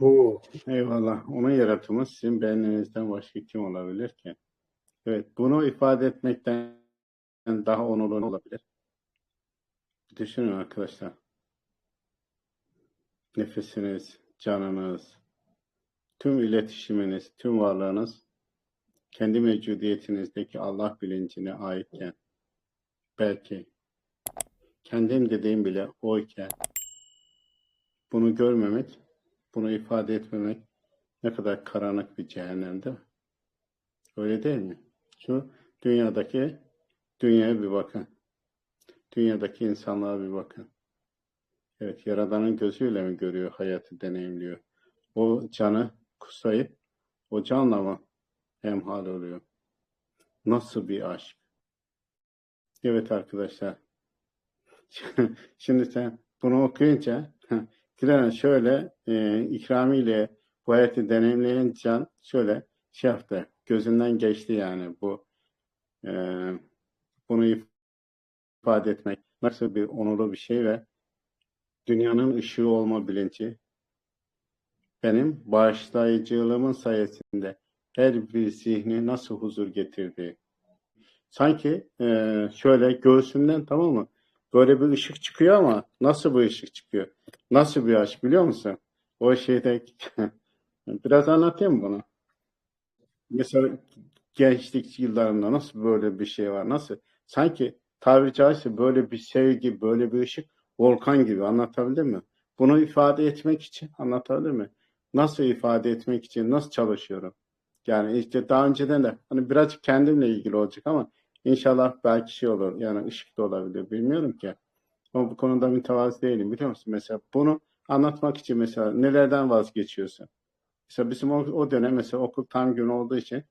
Bu Eyvallah. Onun yaratımı sizin beğeninizden başka kim olabilir ki? Evet, bunu ifade etmekten daha onurlu olabilir? Düşünün arkadaşlar. Nefesiniz, canınız, tüm iletişiminiz, tüm varlığınız kendi mevcudiyetinizdeki Allah bilincine aitken belki kendim dediğim bile oyken bunu görmemek, bunu ifade etmemek ne kadar karanlık bir cehennem değil mi? Öyle değil mi? Şu dünyadaki dünyaya bir bakın. Dünyadaki insanlığa bir bakın. Evet, Yaradan'ın gözüyle mi görüyor, hayatı deneyimliyor? O canı kusayıp o canla mı hemhal oluyor? Nasıl bir aşk? Evet arkadaşlar. Şimdi sen bunu okuyunca Dilan şöyle e, ikramiyle bu hayatı deneyimleyen can şöyle şey yaptı. Gözünden geçti yani bu e, bunu ifade etmek nasıl bir onurlu bir şey ve dünyanın ışığı olma bilinci benim bağışlayıcılığımın sayesinde her bir zihni nasıl huzur getirdiği. Sanki e, şöyle göğsümden tamam mı? Böyle bir ışık çıkıyor ama nasıl bir ışık çıkıyor? Nasıl bir aşk biliyor musun? O şeyde biraz anlatayım bunu. Mesela gençlik yıllarında nasıl böyle bir şey var? Nasıl? Sanki tabiri caizse böyle bir sevgi, böyle bir ışık volkan gibi anlatabildim mi? Bunu ifade etmek için anlatabildim mi? Nasıl ifade etmek için nasıl çalışıyorum? Yani işte daha önceden de hani birazcık kendimle ilgili olacak ama inşallah belki şey olur. Yani ışık da olabilir. Bilmiyorum ki. Ama bu konuda mütevazı değilim biliyor musun? Mesela bunu anlatmak için mesela nelerden vazgeçiyorsun? Mesela bizim o, o dönem mesela okul tam gün olduğu için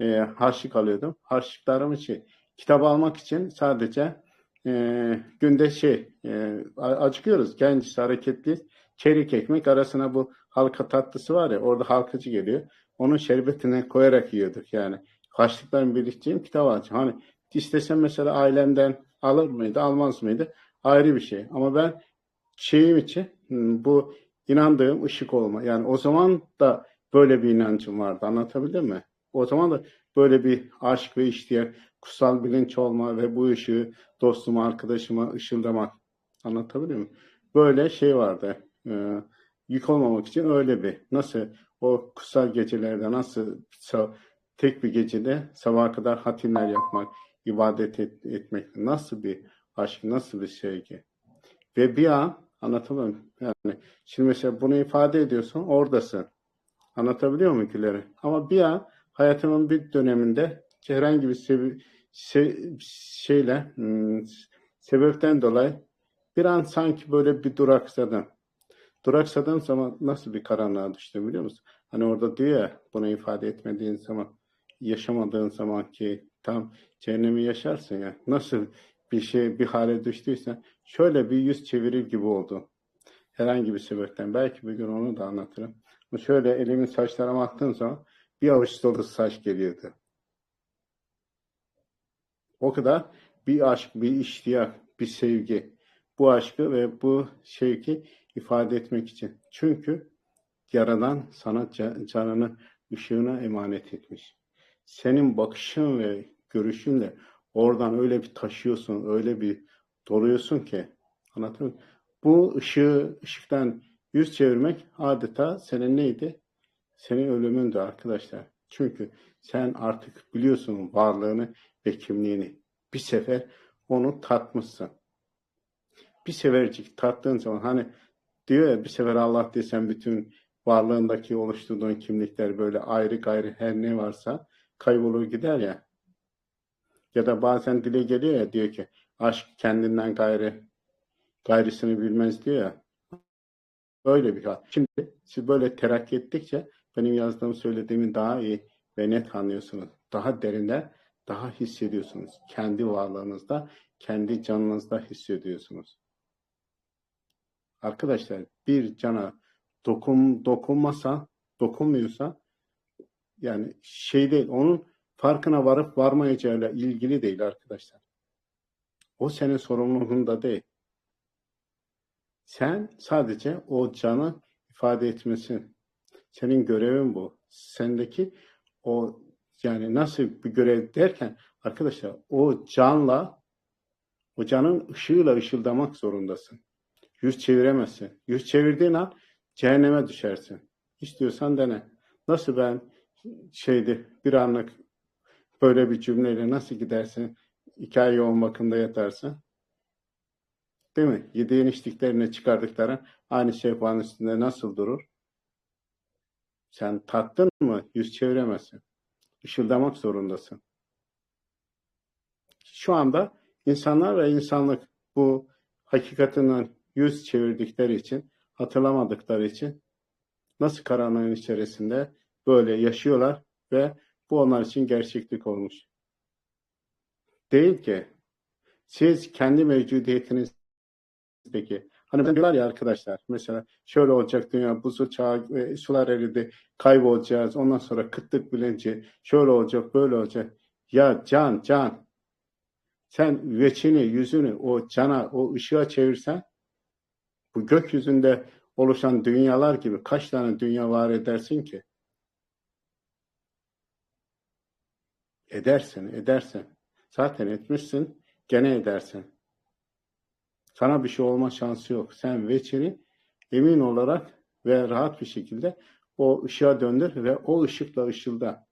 e, harçlık alıyordum. Harçlıklarım için kitap almak için sadece e, günde şey e, acıkıyoruz. Genç hareketliyiz. Çeyrek ekmek arasına bu halka tatlısı var ya orada halkacı geliyor. Onun şerbetine koyarak yiyorduk yani. Harçlıkların biriktireyim kitap alacağım. Hani istesem mesela ailemden alır mıydı almaz mıydı ayrı bir şey. Ama ben şeyim için hmm, bu inandığım ışık olma. Yani o zaman da böyle bir inancım vardı. Anlatabildim mi? O zaman da böyle bir aşk ve ihtiyar, kutsal bilinç olma ve bu ışığı dostuma, arkadaşıma ışıldamak. Anlatabiliyor muyum? Böyle şey vardı. Ee, yük olmamak için öyle bir. Nasıl o kutsal gecelerde nasıl tek bir gecede sabaha kadar hatimler yapmak, ibadet et, etmek nasıl bir aşk, nasıl bir sevgi. Ve bir an anlatamam. Yani şimdi mesela bunu ifade ediyorsun, oradasın. Anlatabiliyor muyum Güler'i? Ama bir an hayatımın bir döneminde herhangi bir sebi, se, şeyle hmm, sebepten dolayı bir an sanki böyle bir duraksadım. Duraksadığın zaman nasıl bir karanlığa düştüm biliyor musun? Hani orada diyor ya bunu ifade etmediğin zaman yaşamadığın zaman ki tam cehennemi yaşarsın ya. Nasıl bir şey bir hale düştüysen şöyle bir yüz çevirir gibi oldu. Herhangi bir sebepten. Belki bir gün onu da anlatırım. Şöyle elimin saçlarıma attığım zaman bir avuç dolu saç geliyordu. O kadar bir aşk, bir iştiyak, bir sevgi. Bu aşkı ve bu şevki ifade etmek için. Çünkü Yaradan sana canını ışığına emanet etmiş. Senin bakışın ve görüşünle oradan öyle bir taşıyorsun, öyle bir doluyorsun ki anlatıyor? Bu ışığı, ışıktan yüz çevirmek adeta senin neydi? Senin ölümündü arkadaşlar. Çünkü sen artık biliyorsun varlığını ve kimliğini. Bir sefer onu tatmışsın. Bir sefercik tattığın zaman hani diyor ya bir sefer Allah desen bütün varlığındaki oluşturduğun kimlikler böyle ayrı gayrı her ne varsa kaybolur gider ya. Ya da bazen dile geliyor ya diyor ki aşk kendinden gayrı gayrısını bilmez diyor ya. Öyle bir hal. Şimdi siz böyle terakki ettikçe benim yazdığım söylediğimi daha iyi ve net anlıyorsunuz. Daha derinde daha hissediyorsunuz. Kendi varlığınızda, kendi canınızda hissediyorsunuz. Arkadaşlar bir cana dokun, dokunmasa, dokunmuyorsa yani şey değil, onun farkına varıp varmayacağıyla ilgili değil arkadaşlar. O senin sorumluluğunda değil. Sen sadece o canı ifade etmesin Senin görevin bu. Sendeki o yani nasıl bir görev derken arkadaşlar o canla o canın ışığıyla ışıldamak zorundasın. Yüz çeviremezsin. Yüz çevirdiğin an cehenneme düşersin. İstiyorsan dene. Nasıl ben şeydi bir anlık böyle bir cümleyle nasıl gidersin? İki ay yoğun bakımda yatarsın. Değil mi? Yediğin içtiklerine çıkardıkların aynı sehpanın üstünde nasıl durur? Sen tattın mı yüz çeviremezsin. Işıldamak zorundasın. Şu anda insanlar ve insanlık bu hakikatinden yüz çevirdikleri için, hatırlamadıkları için nasıl karanlığın içerisinde böyle yaşıyorlar ve bu onlar için gerçeklik olmuş. Değil ki siz kendi mevcudiyetinizdeki hani diyorlar ya arkadaşlar mesela şöyle olacak dünya buzu çağı e, sular eridi kaybolacağız ondan sonra kıtlık bilinci şöyle olacak böyle olacak ya can can sen veçini yüzünü o cana o ışığa çevirsen bu gökyüzünde oluşan dünyalar gibi kaç tane dünya var edersin ki? Edersin, edersin. Zaten etmişsin, gene edersin. Sana bir şey olma şansı yok. Sen veçini emin olarak ve rahat bir şekilde o ışığa döndür ve o ışıkla ışılda.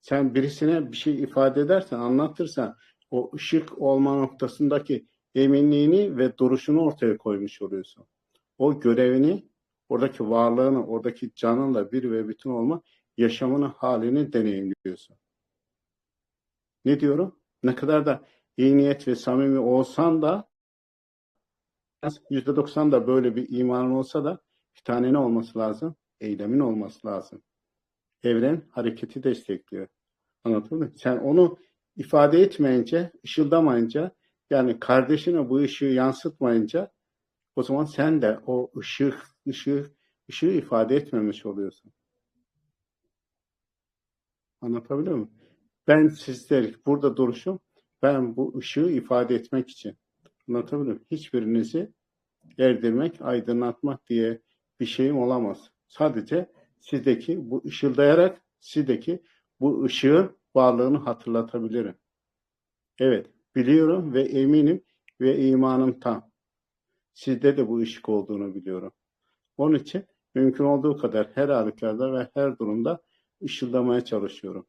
Sen birisine bir şey ifade edersen, anlatırsan o ışık olma noktasındaki eminliğini ve duruşunu ortaya koymuş oluyorsun. O görevini, oradaki varlığını, oradaki canınla bir ve bütün olma yaşamını, halini deneyimliyorsun. Ne diyorum? Ne kadar da iyi niyet ve samimi olsan da %90 da böyle bir imanın olsa da bir tane ne olması lazım? Eylemin olması lazım. Evren hareketi destekliyor. Anladın mı? Sen onu ifade etmeyince, ışıldamayınca, yani kardeşine bu ışığı yansıtmayınca o zaman sen de o ışık, ışık, ışığı ifade etmemiş oluyorsun. Anlatabiliyor muyum? Ben sizler burada duruşum, ben bu ışığı ifade etmek için. Anlatabiliyor muyum? Hiçbirinizi erdirmek, aydınlatmak diye bir şeyim olamaz. Sadece sizdeki bu ışıldayarak sizdeki bu ışığın varlığını hatırlatabilirim. Evet, biliyorum ve eminim ve imanım tam. Sizde de bu ışık olduğunu biliyorum. Onun için mümkün olduğu kadar her halükarda ve her durumda ışıldamaya çalışıyorum.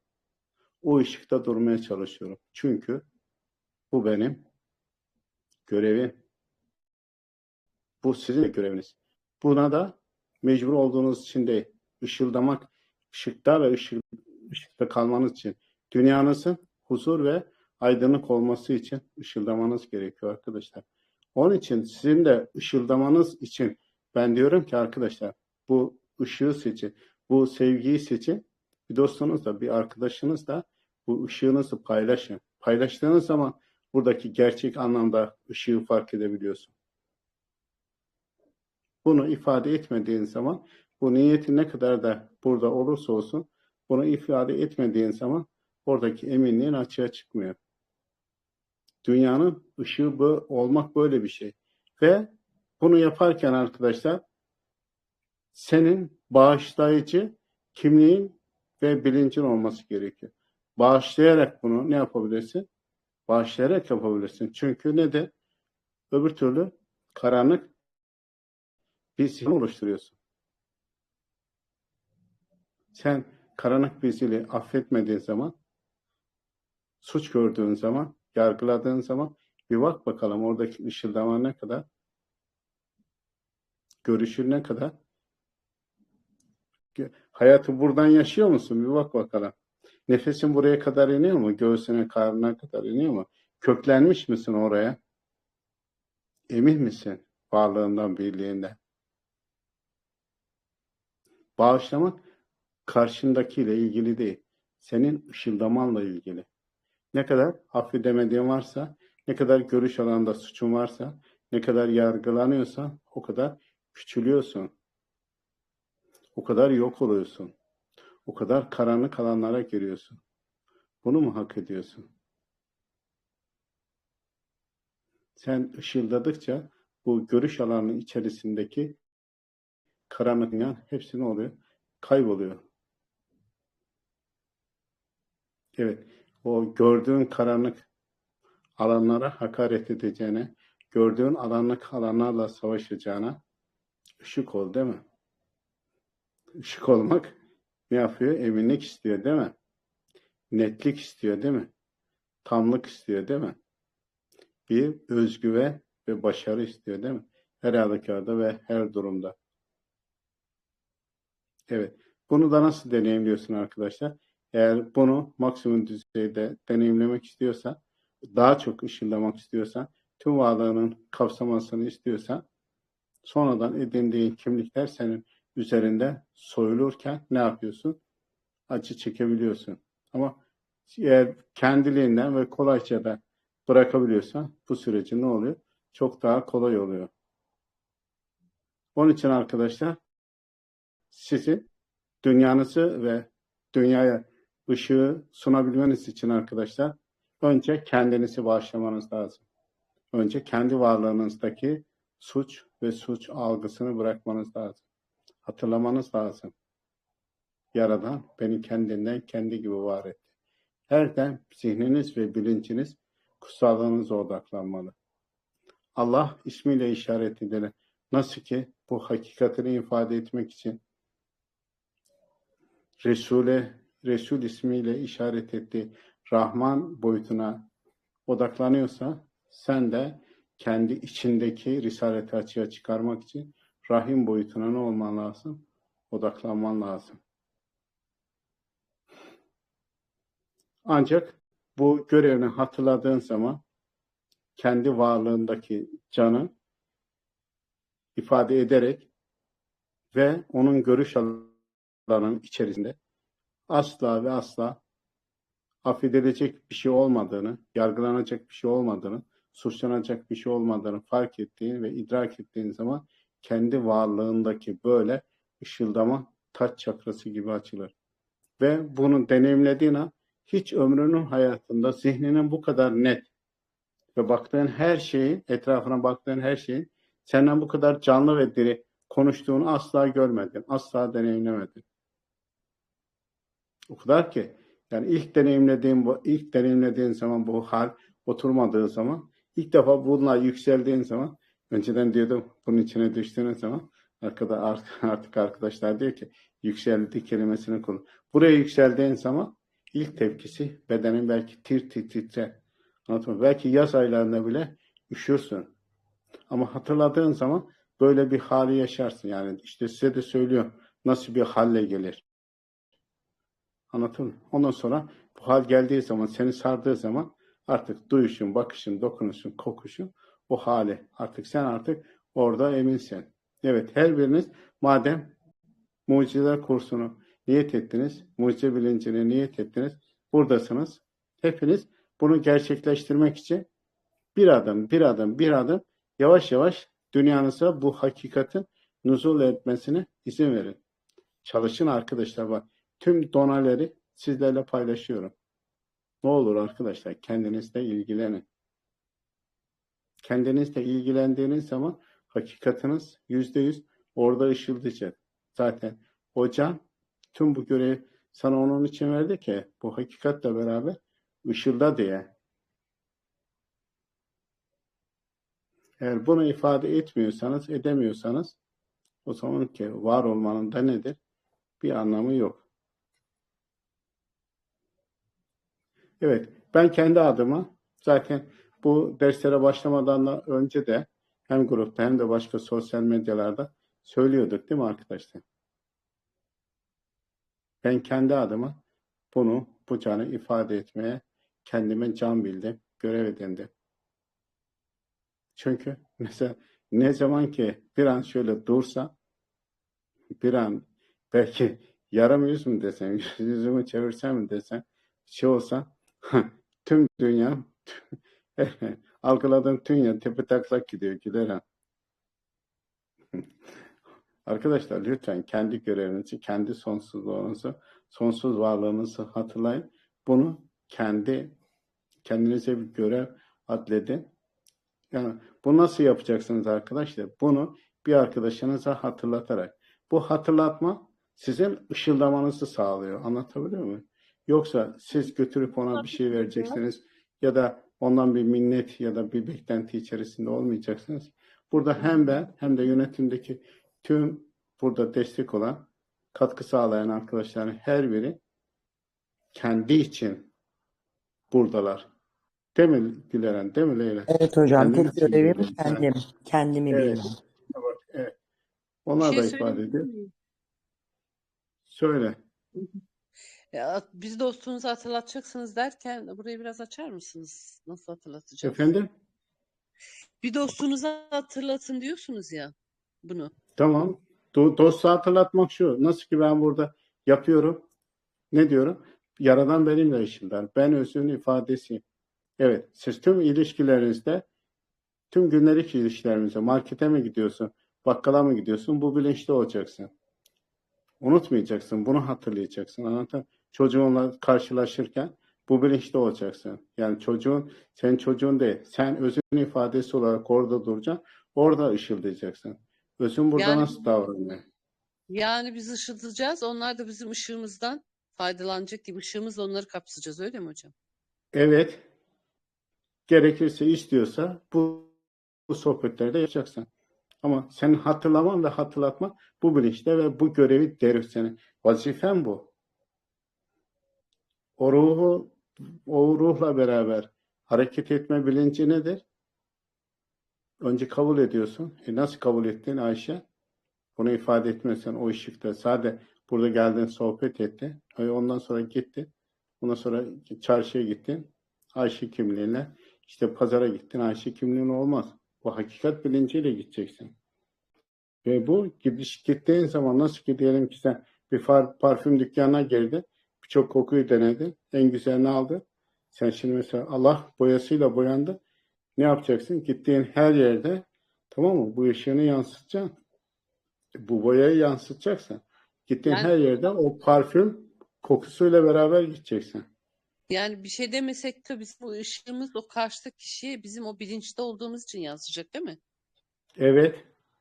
O ışıkta durmaya çalışıyorum. Çünkü bu benim görevim. Bu sizin de göreviniz. Buna da mecbur olduğunuz için değil. Işıldamak, ışıkta ve ışık, ışıkta kalmanız için. Dünyanızın huzur ve aydınlık olması için ışıldamanız gerekiyor arkadaşlar. Onun için sizin de ışıldamanız için ben diyorum ki arkadaşlar bu ışığı seçin, bu sevgiyi seçin. Bir dostunuz da bir arkadaşınız da bu ışığınızı paylaşın. Paylaştığınız zaman buradaki gerçek anlamda ışığı fark edebiliyorsun. Bunu ifade etmediğin zaman bu niyetin ne kadar da burada olursa olsun bunu ifade etmediğin zaman oradaki eminliğin açığa çıkmıyor. Dünyanın ışığı bu, olmak böyle bir şey. Ve bunu yaparken arkadaşlar senin bağışlayıcı kimliğin ve bilincin olması gerekiyor. Bağışlayarak bunu ne yapabilirsin? Bağışlayarak yapabilirsin. Çünkü ne de öbür türlü karanlık bir zihin oluşturuyorsun. Sen karanlık bir zili affetmediğin zaman, suç gördüğün zaman, yargıladığın zaman bir bak bakalım oradaki ışıldama ne kadar, görüşün ne kadar, hayatı buradan yaşıyor musun? Bir bak bakalım. Nefesin buraya kadar iniyor mu? Göğsüne, karnına kadar iniyor mu? Köklenmiş misin oraya? Emin misin varlığından, birliğinden? Bağışlamak karşındakiyle ilgili değil. Senin ışıldamanla ilgili. Ne kadar affedemediğin varsa, ne kadar görüş alanında suçun varsa, ne kadar yargılanıyorsan o kadar küçülüyorsun. O kadar yok oluyorsun. O kadar karanlık alanlara giriyorsun. Bunu mu hak ediyorsun? Sen ışıldadıkça bu görüş alanının içerisindeki karanlık dünyanın hepsi ne oluyor? Kayboluyor. Evet, o gördüğün karanlık alanlara hakaret edeceğine, gördüğün alanlık alanlarla savaşacağına ışık ol değil mi? Işık olmak ne yapıyor? Eminlik istiyor değil mi? Netlik istiyor değil mi? Tamlık istiyor değil mi? Bir özgüven ve başarı istiyor değil mi? Her halükarda ve her durumda. Evet. Bunu da nasıl deneyimliyorsun arkadaşlar? Eğer bunu maksimum düzeyde deneyimlemek istiyorsan, daha çok ışınlamak istiyorsan, tüm varlığının kapsamasını istiyorsan, sonradan edindiğin kimlikler senin üzerinde soyulurken ne yapıyorsun? Acı çekebiliyorsun. Ama eğer kendiliğinden ve kolayca da bırakabiliyorsan bu süreci ne oluyor? Çok daha kolay oluyor. Onun için arkadaşlar sizin dünyanızı ve dünyaya ışığı sunabilmeniz için arkadaşlar önce kendinizi bağışlamanız lazım. Önce kendi varlığınızdaki suç ve suç algısını bırakmanız lazım. Hatırlamanız lazım. Yaradan beni kendinden kendi gibi var etti. Her dem zihniniz ve bilinciniz kutsallığınıza odaklanmalı. Allah ismiyle işaret edilen nasıl ki bu hakikatini ifade etmek için Resul'e, Resul ismiyle işaret ettiği Rahman boyutuna odaklanıyorsa sen de kendi içindeki risaleti açığa çıkarmak için Rahim boyutuna ne olman lazım? Odaklanman lazım. Ancak bu görevini hatırladığın zaman kendi varlığındaki canı ifade ederek ve onun görüş alanının içerisinde asla ve asla affedilecek bir şey olmadığını, yargılanacak bir şey olmadığını, suçlanacak bir şey olmadığını fark ettiğin ve idrak ettiğin zaman kendi varlığındaki böyle ışıldama taç çakrası gibi açılır. Ve bunu deneyimlediğin an hiç ömrünün hayatında zihninin bu kadar net ve baktığın her şeyin, etrafına baktığın her şeyin senden bu kadar canlı ve diri konuştuğunu asla görmedin, asla deneyimlemedin. O kadar ki yani ilk deneyimlediğin bu ilk deneyimlediğin zaman bu hal oturmadığı zaman ilk defa bununla yükseldiğin zaman önceden diyordum bunun içine düştüğün zaman arkada artık arkadaşlar diyor ki yükseldi kelimesini kullan. Buraya yükseldiğin zaman ilk tepkisi bedenin belki tir tir titrer. Anladın? Belki yaz aylarında bile üşürsün. Ama hatırladığın zaman böyle bir hali yaşarsın. Yani işte size de söylüyorum nasıl bir halle gelir. Anladın mı? Ondan sonra bu hal geldiği zaman, seni sardığı zaman artık duyuşun, bakışın, dokunuşun, kokuşun o hali. Artık sen artık orada eminsin. Evet her biriniz madem mucizeler kursunu niyet ettiniz, mucize bilincine niyet ettiniz, buradasınız. Hepiniz bunu gerçekleştirmek için bir adım, bir adım, bir adım yavaş yavaş dünyanıza bu hakikatin nuzul etmesine izin verin. Çalışın arkadaşlar bak. Tüm donaları sizlerle paylaşıyorum. Ne olur arkadaşlar kendinizle ilgilenin. Kendinizle ilgilendiğiniz zaman hakikatiniz yüzde yüz orada ışıldayacak. Zaten hocam tüm bu görevi sana onun için verdi ki bu hakikatle beraber ışılda diye. Eğer bunu ifade etmiyorsanız, edemiyorsanız o zaman ki var olmanın da nedir? Bir anlamı yok. Evet, ben kendi adıma zaten bu derslere başlamadan da önce de hem grupta hem de başka sosyal medyalarda söylüyorduk değil mi arkadaşlar? Ben kendi adıma bunu, bu canı ifade etmeye kendime can bildim, görev edindim. Çünkü mesela ne zaman ki bir an şöyle dursa, bir an belki yarım yüz mü desem, yüzümü çevirsem mi desem, şey olsa tüm dünya algıladığım dünya tepe taklak gidiyor gider ha. Arkadaşlar lütfen kendi görevinizi, kendi sonsuzluğunuzu, sonsuz varlığınızı hatırlayın. Bunu kendi kendinize bir görev adledin. Yani bu nasıl yapacaksınız arkadaşlar? Bunu bir arkadaşınıza hatırlatarak. Bu hatırlatma sizin ışıldamanızı sağlıyor. Anlatabiliyor muyum? Yoksa siz götürüp ona bir şey vereceksiniz ya da ondan bir minnet ya da bir beklenti içerisinde olmayacaksınız. Burada hem ben hem de yönetimdeki tüm burada destek olan, katkı sağlayan arkadaşların her biri kendi için buradalar. Değil mi Güleren? Değil mi Leyla? Evet hocam Kendim tek görevim kendim. Kendimi Evet. bilmem. Evet. Onlar şey da ifade ediyor. Söyle. Ya, biz dostunuzu hatırlatacaksınız derken burayı biraz açar mısınız? Nasıl hatırlatacağız? Efendim? Bir dostunuza hatırlatın diyorsunuz ya bunu. Tamam. Do dostu hatırlatmak şu. Nasıl ki ben burada yapıyorum. Ne diyorum? Yaradan benimle işimden. Ben özün ifadesiyim. Evet. Siz tüm ilişkilerinizde tüm günlük ilişkilerimizde markete mi gidiyorsun? Bakkala mı gidiyorsun? Bu bilinçli olacaksın. Unutmayacaksın. Bunu hatırlayacaksın. Anladın? Çocuğunla karşılaşırken bu bilinçli olacaksın. Yani çocuğun senin çocuğun değil. Sen özün ifadesi olarak orada duracaksın. Orada ışıldayacaksın. Özün burada Yani- nasıl davranıyor? Yani biz ışıldayacağız. Onlar da bizim ışığımızdan faydalanacak gibi ışığımızla onları kapsayacağız. Öyle mi hocam? Evet. Gerekirse istiyorsa bu, bu sohbetleri de yapacaksın. Ama senin hatırlaman ve hatırlatma bu bilinçte ve bu görevi derim senin. Vazifen bu. O ruhu, o ruhla beraber hareket etme bilinci nedir? Önce kabul ediyorsun. E nasıl kabul ettin Ayşe? Bunu ifade etmezsen o ışıkta sade burada geldin sohbet etti. E Ondan sonra gitti. Ondan sonra çarşıya gittin. Ayşe kimliğiyle. İşte pazara gittin. Ayşe kimliğin olmaz. Bu hakikat bilinciyle gideceksin. Ve bu gidiş gittiğin zaman nasıl ki diyelim ki sen bir far, parfüm dükkanına girdin. Birçok kokuyu denedin. En güzelini aldın. Sen şimdi mesela Allah boyasıyla boyandı. Ne yapacaksın? Gittiğin her yerde tamam mı? Bu ışığını yansıtacaksın. Bu boyayı yansıtacaksın. Gittiğin Yani- her yerde o parfüm kokusuyla beraber gideceksin. Yani bir şey demesek de bizim bu ışığımız o karşıdaki kişiye bizim o bilinçte olduğumuz için yansıyacak değil mi? Evet.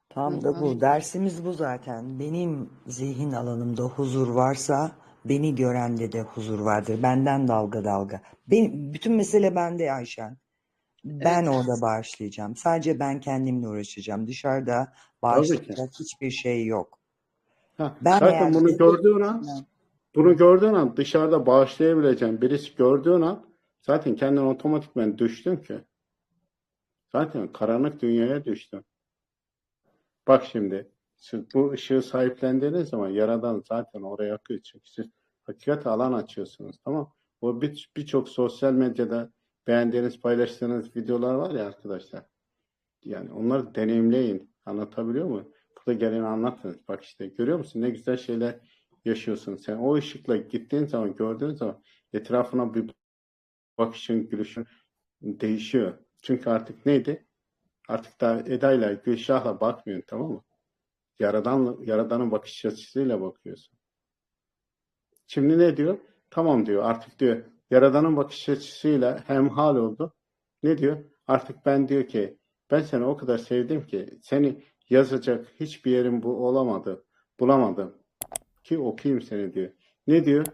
Tam da bu. Dersimiz bu zaten. Benim zihin alanımda huzur varsa beni görende de huzur vardır. Benden dalga dalga. Benim, bütün mesele bende Ayşen. Ben Evet. orada bağışlayacağım. Sadece ben kendimle uğraşacağım. Dışarıda bağışlayacak hiçbir şey yok. Ha, Ben zaten eğer- bunu gördüğün an, Ben- bunu gördüğün an dışarıda bağışlayabileceğin birisi gördüğün an zaten kendin otomatikman düştün ki. Zaten karanlık dünyaya düştün. Bak şimdi siz bu ışığı sahiplendiğiniz zaman Yaradan zaten oraya akıyor. Çünkü siz hakikat alan açıyorsunuz. Tamam. O bir- birçok sosyal medyada beğendiğiniz, paylaştığınız videolar var ya arkadaşlar. Yani onları deneyimleyin. Anlatabiliyor muyum? Burada gelin anlatın. Bak işte görüyor musun ne güzel şeyler yaşıyorsun. Sen o ışıkla gittiğin zaman, gördüğün zaman etrafına bir bakışın, gülüşün değişiyor. Çünkü artık neydi? Artık da Eda'yla, Gülşah'la bakmıyorsun tamam mı? Yaradan, Yaradan'ın bakış açısıyla bakıyorsun. Şimdi ne diyor? Tamam diyor artık diyor Yaradan'ın bakış açısıyla hemhal oldu. Ne diyor? Artık ben diyor ki ben seni o kadar sevdim ki seni yazacak hiçbir yerim bu olamadı. Bulamadım. Ki okuyayım seni diyor. Ne diyor?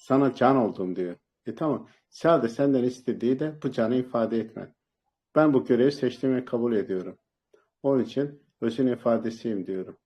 Sana can oldum diyor. E tamam. Sadece senden istediği de bu canı ifade etmen. Ben bu görevi seçtim ve kabul ediyorum. Onun için özün ifadesiyim diyorum.